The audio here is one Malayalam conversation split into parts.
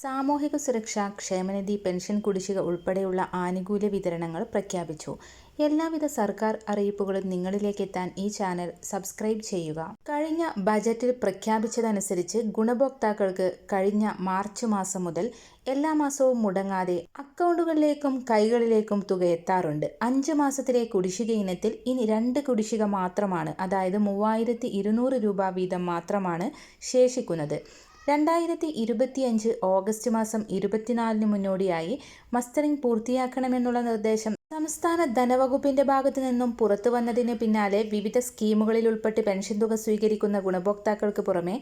സാമൂഹിക സുരക്ഷ ക്ഷേമനിധി പെൻഷൻ കുടിശ്ശിക ഉൾപ്പെടെയുള്ള ആനുകൂല്യ വിതരണങ്ങൾ പ്രഖ്യാപിച്ചു. എല്ലാവിധ സർക്കാർ അറിയിപ്പുകളും നിങ്ങളിലേക്ക് എത്താൻ ഈ ചാനൽ സബ്സ്ക്രൈബ് ചെയ്യുക. കഴിഞ്ഞ ബജറ്റിൽ പ്രഖ്യാപിച്ചതനുസരിച്ച് ഗുണഭോക്താക്കൾക്ക് കഴിഞ്ഞ മാർച്ച് മാസം മുതൽ എല്ലാ മാസവും മുടങ്ങാതെ അക്കൗണ്ടുകളിലേക്കും കൈകളിലേക്കും തുക എത്താറുണ്ട്. അഞ്ച് മാസത്തിലെ കുടിശ്ശിക ഇനത്തിൽ ഇനി രണ്ട് കുടിശ്ശിക മാത്രമാണ് അതായത് മൂവായിരത്തി രൂപ വീതം മാത്രമാണ് ശേഷിക്കുന്നത്. രണ്ടായിരത്തി ഇരുപത്തിയഞ്ച് ഓഗസ്റ്റ് മാസം ഇരുപത്തിനാലിന് മുന്നോടിയായി മസ്റ്ററിംഗ് പൂർത്തിയാക്കണമെന്നുള്ള നിർദ്ദേശം സംസ്ഥാന ധനവകുപ്പിന്റെ ഭാഗത്തു നിന്നും പുറത്തു വന്നതിന് പിന്നാലെ വിവിധ സ്കീമുകളിൽ ഉൾപ്പെട്ട് പെൻഷൻ തുക സ്വീകരിക്കുന്ന ഗുണഭോക്താക്കൾക്ക് പുറമെ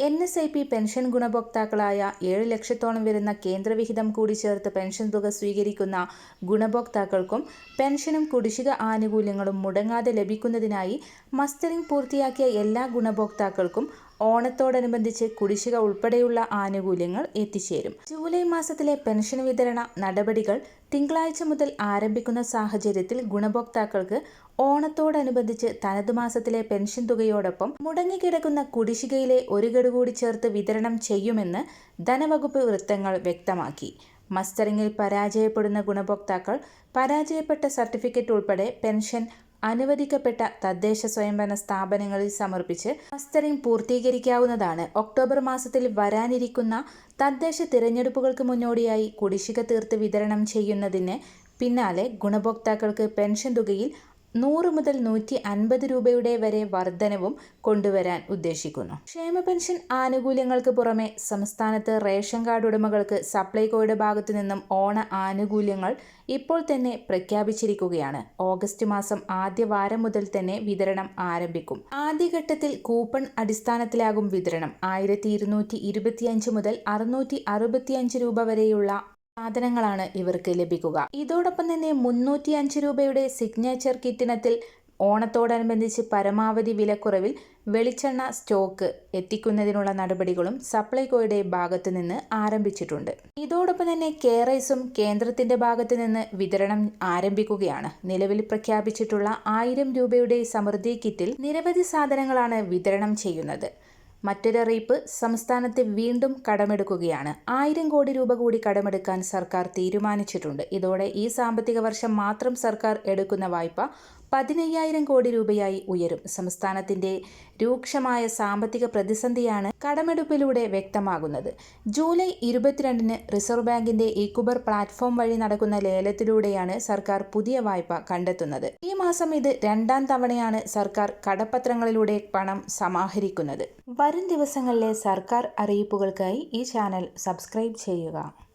N S I P pension ഗുണഭോക്താക്കളായ ഏഴ് ലക്ഷത്തോളം വരുന്ന കേന്ദ്രവിഹിതം കൂടി ചേർത്ത് പെൻഷൻ തുക സ്വീകരിക്കുന്ന ഗുണഭോക്താക്കൾക്കും പെൻഷനും കുടിശ്ശിക ആനുകൂല്യങ്ങളും മുടങ്ങാതെ ലഭിക്കുന്നതിനായി മസ്റ്ററിംഗ് പൂർത്തിയാക്കിയ എല്ലാ ഗുണഭോക്താക്കൾക്കും ഓണത്തോടനുബന്ധിച്ച് കുടിശ്ശിക ഉൾപ്പെടെയുള്ള ആനുകൂല്യങ്ങൾ എത്തിച്ചേരും. ജൂലൈ മാസത്തിലെ പെൻഷൻ വിതരണ നടപടികൾ തിങ്കളാഴ്ച മുതൽ ആരംഭിക്കുന്ന സാഹചര്യത്തിൽ ഗുണഭോക്താക്കൾക്ക് ഓണത്തോടനുബന്ധിച്ച് തനതു മാസത്തിലെ പെൻഷൻ തുകയോടൊപ്പം മുടങ്ങിക്കിടക്കുന്ന കുടിശ്ശികയിലെ ഒരു ഗഡു കൂടി ചേർത്ത് വിതരണം ചെയ്യുമെന്ന് ധനവകുപ്പ് വൃത്തങ്ങൾ വ്യക്തമാക്കി. മസ്റ്ററിംഗിൽ പരാജയപ്പെടുന്ന ഗുണഭോക്താക്കൾ പരാജയപ്പെട്ട സർട്ടിഫിക്കറ്റ് ഉൾപ്പെടെ പെൻഷൻ അനുവദിക്കപ്പെട്ട തദ്ദേശ സ്വയംഭരണ സ്ഥാപനങ്ങളിൽ സമർപ്പിച്ച് മസ്റ്ററിംഗ് പൂർത്തീകരിക്കാവുന്നതാണ്. ഒക്ടോബർ മാസത്തിൽ വരാനിരിക്കുന്ന തദ്ദേശ തിരഞ്ഞെടുപ്പുകൾക്ക് മുന്നോടിയായി കുടിശ്ശിക തീർത്ത് വിതരണം ചെയ്യുന്നതിന് പിന്നാലെ ഗുണഭോക്താക്കൾക്ക് പെൻഷൻ തുകയിൽ നൂറ് മുതൽ നൂറ്റി അൻപത് രൂപയുടെ വരെ വർധനവും കൊണ്ടുവരാൻ ഉദ്ദേശിക്കുന്നു. ക്ഷേമ പെൻഷൻ ആനുകൂല്യങ്ങൾക്ക് പുറമെ സംസ്ഥാനത്ത് റേഷൻ കാർഡ് ഉടമകൾക്ക് സപ്ലൈകോയുടെ ഭാഗത്തു നിന്നും ഓണ ആനുകൂല്യങ്ങൾ ഇപ്പോൾ തന്നെ പ്രഖ്യാപിച്ചിരിക്കുകയാണ്. ഓഗസ്റ്റ് മാസം ആദ്യ വാരം മുതൽ തന്നെ വിതരണം ആരംഭിക്കും. ആദ്യഘട്ടത്തിൽ കൂപ്പൺ അടിസ്ഥാനത്തിലാകും വിതരണം. ആയിരത്തി ഇരുന്നൂറ്റി ഇരുപത്തിയഞ്ച് മുതൽ അറുന്നൂറ്റി അറുപത്തിയഞ്ച് രൂപ വരെയുള്ള സാധനങ്ങളാണ് ഇവർക്ക് ലഭിക്കുക. ഇതോടൊപ്പം തന്നെ മുന്നൂറ്റി അഞ്ച് രൂപയുടെ സിഗ്നേച്ചർ കിറ്റിനത്തിൽ ഓണത്തോടനുബന്ധിച്ച് പരമാവധി വിലക്കുറവിൽ വെളിച്ചെണ്ണ സ്റ്റോക്ക് എത്തിക്കുന്നതിനുള്ള നടപടികളും സപ്ലൈകോയുടെ ഭാഗത്തു നിന്ന് ആരംഭിച്ചിട്ടുണ്ട്. ഇതോടൊപ്പം തന്നെ കേറൈസും കേന്ദ്രത്തിന്റെ ഭാഗത്തു നിന്ന് വിതരണം ആരംഭിക്കുകയാണ്. നിലവിൽ പ്രഖ്യാപിച്ചിട്ടുള്ള ആയിരം രൂപയുടെ സമൃദ്ധി കിറ്റിൽ നിരവധി സാധനങ്ങളാണ് വിതരണം ചെയ്യുന്നത്. മറ്റൊരറിയിപ്പ് സംസ്ഥാനത്തെ വീണ്ടും കടമെടുക്കുകയാണ്. ആയിരം കോടി രൂപ കൂടി കടമെടുക്കാൻ സർക്കാർ തീരുമാനിച്ചിട്ടുണ്ട്. ഇതോടെ ഈ സാമ്പത്തിക വർഷം മാത്രം സർക്കാർ എടുക്കുന്ന വായ്പ പതിനയ്യായിരം കോടി രൂപയായി ഉയരും. സംസ്ഥാനത്തിന്റെ രൂക്ഷമായ സാമ്പത്തിക പ്രതിസന്ധിയാണ് കടമെടുപ്പിലൂടെ വ്യക്തമാകുന്നത്. ജൂലൈ ഇരുപത്തിരണ്ടിന് റിസർവ് ബാങ്കിന്റെ ഇക്കുബർ പ്ലാറ്റ്ഫോം വഴി നടക്കുന്ന ലേലത്തിലൂടെയാണ് സർക്കാർ പുതിയ വായ്പ കണ്ടെത്തുന്നത്. ഈ മാസം ഇത് രണ്ടാം തവണയാണ് സർക്കാർ കടപ്പത്രങ്ങളിലൂടെ പണം സമാഹരിക്കുന്നത്. വരും ദിവസങ്ങളിലെ സർക്കാർ അറിയിപ്പുകൾക്കായി ഈ ചാനൽ സബ്സ്ക്രൈബ് ചെയ്യുക.